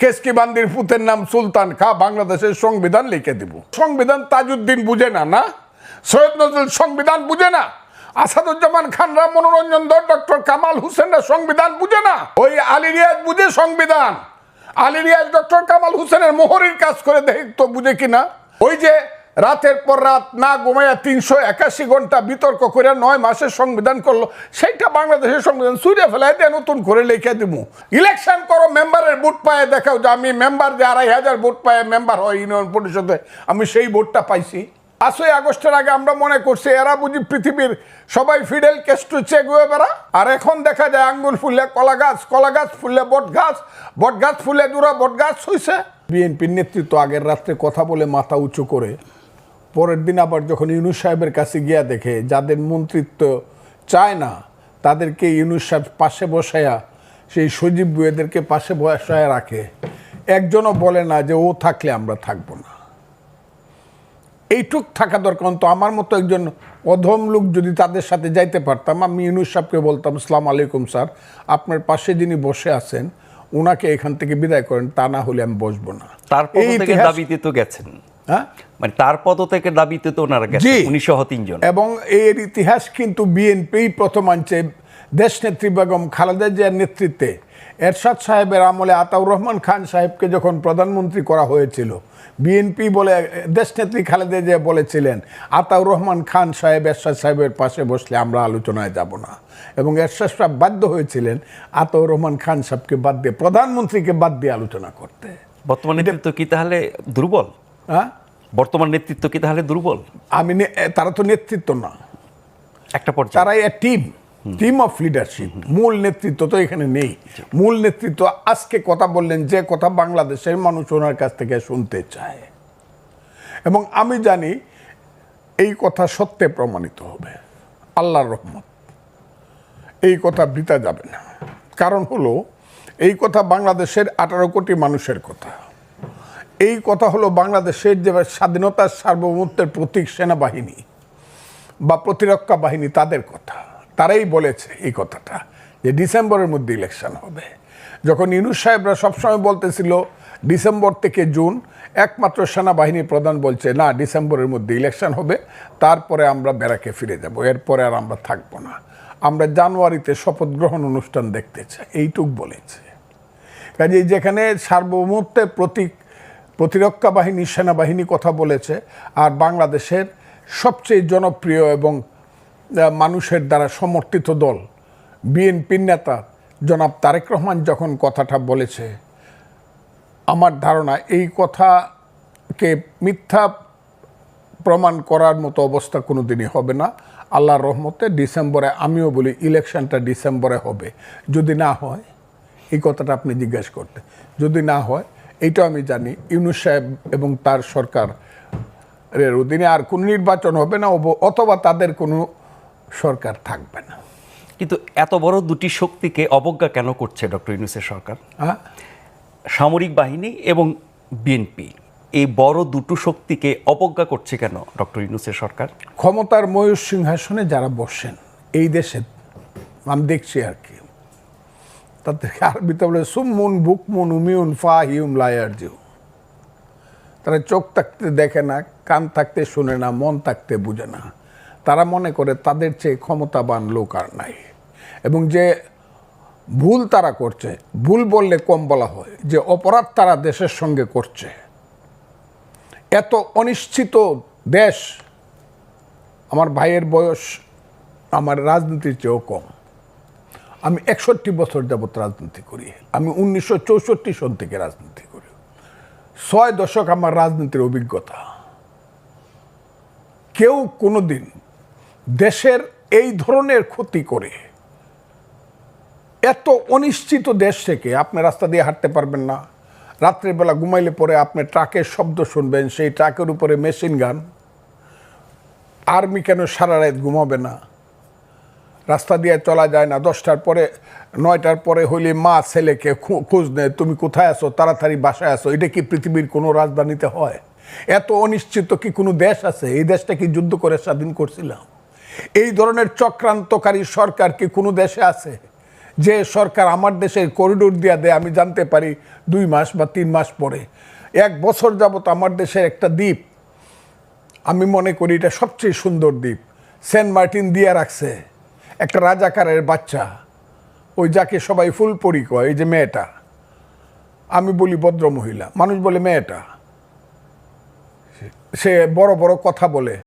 কেসকি বান্দির পুতের নাম সুলতান খা বাংলাদেশের সংবিধান লিখে দিব। সংবিধান তাজউদ্দিন বুঝে না না? সৈয়দ নজরুল সংবিধান বুঝে না? আসাদুজ্জামান খানরা মনোরঞ্জন দর ডক্টর কামাল হোসেনরা সংবিধান বুঝে না? ওই আলী রিয়াজ বুঝে সংবিধান। আলী রিয়াজ, ডক্টর কামাল হুসেনের মোহরির কাজ করে দেখ তো বুঝে কিনা? ওই যে রাতের পর রাত না ঘুমাইয়া তিনশো একাশি ঘণ্টা বিতর্ক করে নয় মাসের সংবিধান করল, সেইটা বাংলাদেশের সংবিধান। সুরিয়া ফেলাই দিয়ে নতুন করে লিখে দিব ইলেকশন করো, মেম্বারের ভোট পায়ে দেখাও যে আমি মেম্বার যে আড়াই হাজার ভোট পায়ে মেম্বার হয় ইউনিয়ন পরিষদে, আমি সেই ভোটটা পাইছি। পাঁচই আগস্টের আগে আমরা মনে করছি এরা বুঝি পৃথিবীর সবাই ফিডেল কেস্টু চেক হয়ে বেড়া। আর এখন দেখা যায় আঙ্গুর ফুললে কলা গাছ কলা গাছ ফুললে বট গাছ বট গাছ ফুলে দূরা বট গাছ হইছে বিএনপির নেতৃত্ব আগের রাত্রে কথা বলে মাথা উঁচু করে পরের দিন আবার যখন ইউনুস সাহেবের কাছে গিয়া দেখে যাদের মন্ত্রিত্ব চায় না তাদেরকে ইউনুস সাহেব পাশে বসায়া সেই সজীব বুয়েদেরকে পাশে বসায় রাখে। একজনও বলে না যে ও থাকলে আমরা থাকব না। এইটুক থাকা দরকার। তো আমার মতো একজন অধম লোক যদি তাদের সাথে যাইতে পারতাম আমি ইউনুস সাহেবকে বলতাম সালাম আলাইকুম স্যার আপনার পাশে যিনি বসে আছেন ওনাকে এখান থেকে বিদায় করেন তা না হলে আমি বসবো না। তার পদ এই দাবিতে তো গেছেন। হ্যাঁ? মানে তার পদ থেকে দাবিতে তো ওনারা গেছে উনিশশো তিনজন। এবং এর ইতিহাস কিন্তু বিএনপি প্রথম আনছে দেশনেত্রী বেগম খালেদা জিয়ার নেতৃত্বে। এরশাদ সাহেবের আমলে আতাউর রহমান খান সাহেবকে যখন প্রধানমন্ত্রী করা হয়েছিল বিএনপি বলে দেশনেত্রী খালেদা জিয়া বলেছিলেন আতাউর রহমান খান সাহেব এরশাদ সাহেবের পাশে বসলে আমরা আলোচনায় যাব না। এবং এরশাদ সাহেব বাধ্য হয়েছিলেন আতাউর রহমান খান সাহেবকে বাদ দিয়ে প্রধানমন্ত্রীকে বাদ দিয়ে আলোচনা করতে। বর্তমান তো কি তাহলে দুর্বল? হ্যাঁ? বর্তমান নেতৃত্ব কি তাহলে দুর্বল? আমি নে- তারা তো নেতৃত্ব না। একটা পর্যায়ে। তারাই a team team of leadership মূল নেতৃত্ব তো এখানে নেই। মূল নেতৃত্ব আজকে কথা বললেন যে কথা বাংলাদেশের মানুষ ওনার কাছ থেকে শুনতে চায়। এবং আমি জানি এই কথা সত্যে প্রমাণিত হবে। আল্লাহর রহমত। এই কথা বৃতা যাবে না। কারণ হলো এই কথা বাংলাদেশের আঠারো কোটি মানুষের কথা। এই কথা হলো বাংলাদেশের যে স্বাধীনতার সার্বভৌমত্বের প্রতীক সেনাবাহিনী বা প্রতিরক্ষা বাহিনী, তাদের কথা। তারাই বলেছে এই কথাটা, যে ডিসেম্বরের মধ্যে ইলেকশন হবে। যখন ইউনুস সাহেবরা সবসময় বলতেছিল, ডিসেম্বর থেকে জুন একমাত্র সেনাবাহিনী প্রধান বলছে, না, ডিসেম্বরের মধ্যে ইলেকশন হবে, তারপরে আমরা ব্যারাকে ফিরে যাব, এরপরে আর আমরা থাকব না। আমরা জানুয়ারিতে শপথ গ্রহণ অনুষ্ঠান দেখতে চাই। এইটুক বলেছে। কাজে যেখানে সার্বভৌমত্বের প্রতীক প্রতিরক্ষা বাহিনী, সেনাবাহিনী কথা বলেছে আর বাংলাদেশের সবচেয়ে জনপ্রিয় এবং মানুষের দ্বারা সমর্থিত দল, বিএনপির নেতা জনাব তারেক রহমান যখন কথাটা বলেছে, আমার ধারণা এই কথাকে মিথ্যা প্রমাণ করার মতো অবস্থা কোনো দিনই হবে না। আল্লাহর রহমতে ডিসেম্বরে, আমিও বলি ইলেকশনটা ডিসেম্বরে হবে। যদি না হয়, এই কথাটা আপনি জিজ্ঞাসা করতে যদি না হয় এইটা আমি জানি। ইউনুস সাহেব এবং তার সরকার এর অধীনে আর কোনো নির্বাচন হবে না অথবা তাদের কোনো সরকার থাকবে না। কিন্তু এত বড় দুটি শক্তিকে অবজ্ঞা কেন করছে ডক্টর ইউনুসের সরকার? হ্যাঁ? সামরিক বাহিনী এবং বিএনপি এই বড় দুটো শক্তিকে অবজ্ঞা করছে কেন ডক্টর ইউনুসের সরকার? ক্ষমতার ময়ূর সিংহাসনে যারা বসেন এই দেশে আমি দেখছি আর কি। তাদেরকে আরবিতে বলে সুমুন বুকমুন উমিউন ফা হিউম লায়ার জিউ তারা চোখ থাকতে দেখে না, কান থাকতে শুনে না, মন থাকতে বুঝে না। তারা মনে করে তাদের চেয়ে ক্ষমতাবান লোক আর নাই। এবং যে ভুল তারা করছে, ভুল বললে কম বলা হয়, যে অপরাধ তারা দেশের সঙ্গে করছে। এত অনিশ্চিত দেশ, আমার ভাইয়ের বয়স, আমার রাজনীতির চেয়েও কম। আমি একষট্টি বছর যাবৎ রাজনীতি করি। আমি উনিশশো চৌষট্টি সন থেকে রাজনীতি করি। ছয় দশক আমার রাজনীতির অভিজ্ঞতা। কেউ কোনোদিন দেশের এই ধরনের ক্ষতি করে এত অনিশ্চিত দেশ থেকে আপনি রাস্তা দিয়ে হাঁটতে পারবেন না। রাত্রেবেলা ঘুমাইলে পরে আপনি ট্রাকের শব্দ শুনবেন, সেই ট্রাকের উপরে মেশিন গান। আর্মি কেন সারা রাত ঘুমাবে না? রাস্তা দিয়ে চলা যায় না। দশটার পরে, নয়টার পরে হইলে মা ছেলেকে খোঁজ নেয়, তুমি কোথায় আছো? তাড়াতাড়ি বাসায় আসো এটা কি পৃথিবীর কোনো রাজধানীতে হয়? এত অনিশ্চিত কি কোনো দেশ আছে? এই দেশটা কি যুদ্ধ করে স্বাধীন করছিলাম? এই ধরনের চক্রান্তকারী সরকার কি কোনো দেশে আছে? যে সরকার আমার দেশের করিডোর দিয়া দেয়, আমি জানতে পারি দুই মাস বা তিন মাস পরে। এক বছর যাবত আমার দেশের একটা দ্বীপ। আমি মনে করি এটা সবচেয়ে সুন্দর দ্বীপ। সেন্ট মার্টিন দিয়ে রাখছে। একটা রাজাকারের বাচ্চা, ওই যাকে সবাই ফুলপরি কয়, এই যে মেয়েটা। আমি বলি ভদ্র মহিলা, মানুষ বলে মেয়েটা। সে বড় বড় কথা বলে।